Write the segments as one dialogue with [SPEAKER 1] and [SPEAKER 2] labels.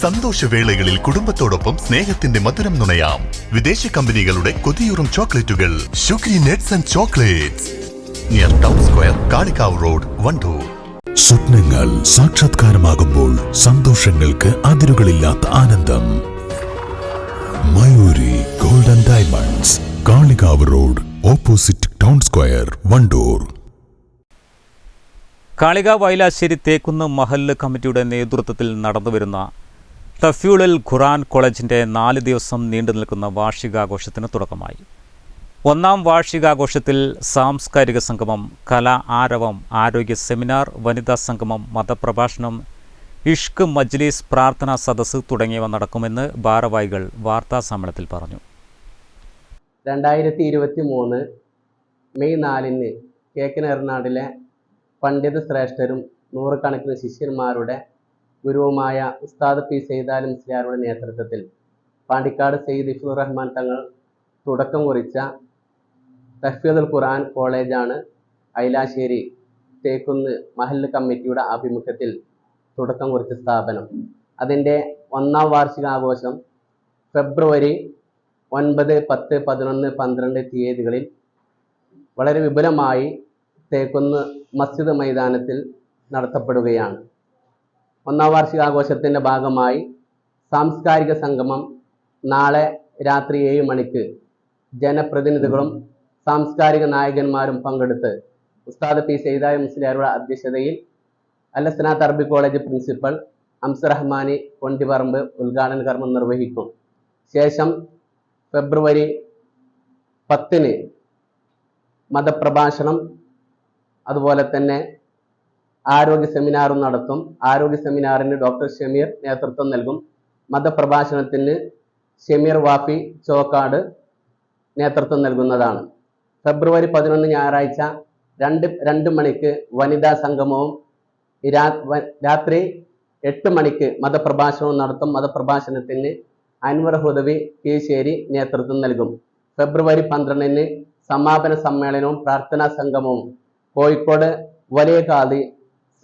[SPEAKER 1] സന്തോഷവേളകളിൽ കുടുംബത്തോടൊപ്പം സ്നേഹത്തിന്റെ മധുരം നുണയാം. വിദേശ കമ്പനികളുടെ കൊതിയൂറും ചോക്ലേറ്റുകൾ. Shukri nuts and chocolates. Near town square Kalikavu road Wandoor.
[SPEAKER 2] സ്വപ്നങ്ങൾ സാക്ഷാത്കാരമാകുമ്പോൾ സന്തോഷങ്ങൾക്ക് അതിരുകളില്ലാത്ത ആനന്ദം. Mayuri golden diamonds Kalikavu road opposite town square Wandoor.
[SPEAKER 3] Kalikavu Vayalassery Thekkunnu മഹല്ല് കമ്മിറ്റിയുടെ നേതൃത്വത്തിൽ നടന്നുവരുന്ന തഫ്യൂളൽ ഖുറാൻ കോളേജിന്റെ നാല് ദിവസം നീണ്ടു നിൽക്കുന്ന വാർഷികാഘോഷത്തിന് തുടക്കമായി. ഒന്നാം വാർഷികാഘോഷത്തിൽ സാംസ്കാരിക സംഗമം കല ആരവം ആരോഗ്യ സെമിനാർ വനിതാ സംഗമം മതപ്രഭാഷണം ഇഷ്ക് മജ്ലിസ് പ്രാർത്ഥനാ സദസ്സ് തുടങ്ങിയവ നടക്കുമെന്ന് ഭാരവാഹികൾ വാർത്താ സമ്മേളനത്തിൽ പറഞ്ഞു.
[SPEAKER 4] രണ്ടായിരത്തി ഇരുപത്തി മൂന്ന് മെയ് നാലിന് കേക്കനേർനാടിലെ പണ്ഡിത ശ്രേഷ്ഠരും നൂറുകണക്കിന് ശിഷ്യന്മാരുടെ ഗുരുവുമായ ഉസ്താദ് പി സെയ്താലും മുസ്ലിയാരുടെ നേതൃത്വത്തിൽ പാണ്ടിക്കാട് സെയ്ദ് ഇഫുർ റഹ്മാൻ തങ്ങൾ തുടക്കം കുറിച്ച തഹ്ഫീദുൽ ഖുർആൻ കോളേജാണ് ഐലാശ്ശേരി തേക്കുന്ന് മഹല്ല് കമ്മിറ്റിയുടെ ആഭിമുഖ്യത്തിൽ തുടക്കം കുറിച്ച സ്ഥാപനം. അതിന്റെ ഒന്നാം വാർഷികാഘോഷം ഫെബ്രുവരി ഒൻപത് പത്ത് പതിനൊന്ന് പന്ത്രണ്ട് തീയതികളിൽ വളരെ വിപുലമായി തേക്കുന്ന് മസ്ജിദ് മൈതാനത്തിൽ നടത്തപ്പെടുകയാണ്. ഒന്നാം വാർഷികാഘോഷത്തിന്റെ ഭാഗമായി സാംസ്കാരിക സംഗമം നാളെ രാത്രി ഏഴ് മണിക്ക് ജനപ്രതിനിധികളും സാംസ്കാരിക നായകന്മാരും പങ്കെടുത്ത് ഉസ്താദ് പി സെയ്തായ മുസ്ലിയാരുടെ അധ്യക്ഷതയിൽ അല്ലസനാത്ത് അറബി കോളേജ് പ്രിൻസിപ്പൽ അംസർ റഹ്മാനി കൊണ്ടിപറമ്പ് ഉദ്ഘാടന കർമ്മം നിർവഹിക്കും. ശേഷം ഫെബ്രുവരി പത്തിന് മതപ്രഭാഷണം അതുപോലെ തന്നെ ആരോഗ്യ സെമിനാറും നടത്തും. ആരോഗ്യ സെമിനാറിന് ഡോക്ടർ ഷമീർ നേതൃത്വം നൽകും. മതപ്രഭാഷണത്തിന് ഷമീർ വാഫി ചോക്കാട് നേതൃത്വം നൽകുന്നതാണ്. ഫെബ്രുവരി പതിനൊന്ന് ഞായറാഴ്ച രണ്ട് രണ്ട് മണിക്ക് വനിതാ സംഗമവും രാത്രി എട്ട് മണിക്ക് മതപ്രഭാഷണവും നടത്തും. മതപ്രഭാഷണത്തിന് അൻവർ ഹുദവി കീശേരി നേതൃത്വം നൽകും. ഫെബ്രുവരി പന്ത്രണ്ടിന് സമാപന സമ്മേളനവും പ്രാർത്ഥനാ സംഗമവും. കോഴിക്കോട് വലിയ കാതി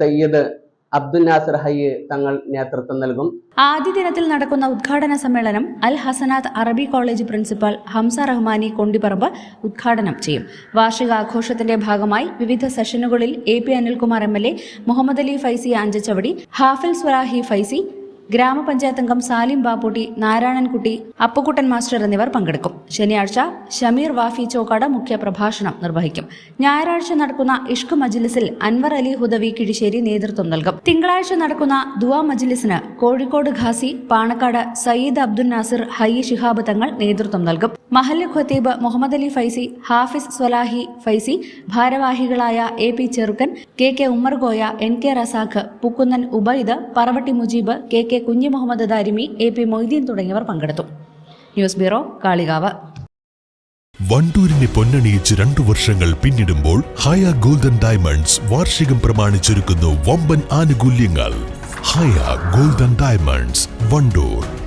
[SPEAKER 4] സയ്യിദ് അബ്ദുൽ നാസർ ഹയ്യ് തങ്ങൾ നേതൃത്വം നൽകും.
[SPEAKER 5] ആദ്യ ദിനത്തിൽ നടക്കുന്ന ഉദ്ഘാടന സമ്മേളനം അൽ ഹസനാത്ത് അറബി കോളേജ് പ്രിൻസിപ്പൽ ഹംസ റഹ്മാനി കൊണ്ടിപ്പറമ്പ് ഉദ്ഘാടനം ചെയ്യും. വാർഷികാഘോഷത്തിന്റെ ഭാഗമായി വിവിധ സെഷനുകളിൽ A P Anilkumar M L A Muhammad Ali Faizi Anchachavadi Hafil Swalahi Faizi ഗ്രാമപഞ്ചായത്ത് അംഗം സാലിം ബാപ്പൂട്ടി നാരായണൻകുട്ടി അപ്പുക്കുട്ടൻ മാസ്റ്റർ എന്നിവർ പങ്കെടുക്കും. ശനിയാഴ്ച ഷമീർ വാഫി ചോക്കാട് മുഖ്യ പ്രഭാഷണം നിർവഹിക്കും. ഞായറാഴ്ച നടക്കുന്ന ഇഷ്ക് മജ്ലിസിൽ അൻവർ അലി ഹുദവി കിഴിശ്ശേരി നേതൃത്വം നൽകും. തിങ്കളാഴ്ച നടക്കുന്ന ദുവാ മജ്ലിസിന് കോഴിക്കോട് ഖാസി പാണക്കാട് സയ്യിദ് അബ്ദുൽ നാസിർ ഹയ്യി ശിഹാബ് തങ്ങൾ നേതൃത്വം നൽകും. മഹല്ല് ഖത്തീബ് മുഹമ്മദ് അലി ഫൈസി ഹാഫിസ് സ്വലാഹി ഫൈസി ഭാരവാഹികളായ A P Cherukkan K K Ummer Goya N K Razak Pukkunnan Ubaid Paravatti Mujeeb K K Kunhi Muhammad Darimi A P Moideen തുടങ്ങിയവർ പങ്കെടുത്തു. News bureau Kalikavu.
[SPEAKER 2] വണ്ടൂരിനെ പൊന്നണിയിച്ച് രണ്ടു വർഷങ്ങൾ പിന്നിടുമ്പോൾ ഹയ ഗോൾഡൻ ഡയമണ്ട്സ് വാർഷികം പ്രമാണിച്ചൊരുക്കുന്നു വമ്പൻ ആനുകൂല്യങ്ങൾ. Haya golden diamonds Wandoor.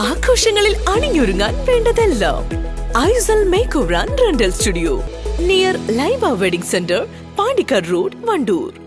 [SPEAKER 6] ആഘോഷങ്ങളിൽ അണിഞ്ഞൊരുങ്ങാൻ വേണ്ടതെല്ലാം. Aizal make over rental studio. Near Laiba wedding centre Pandikkad road Wandoor.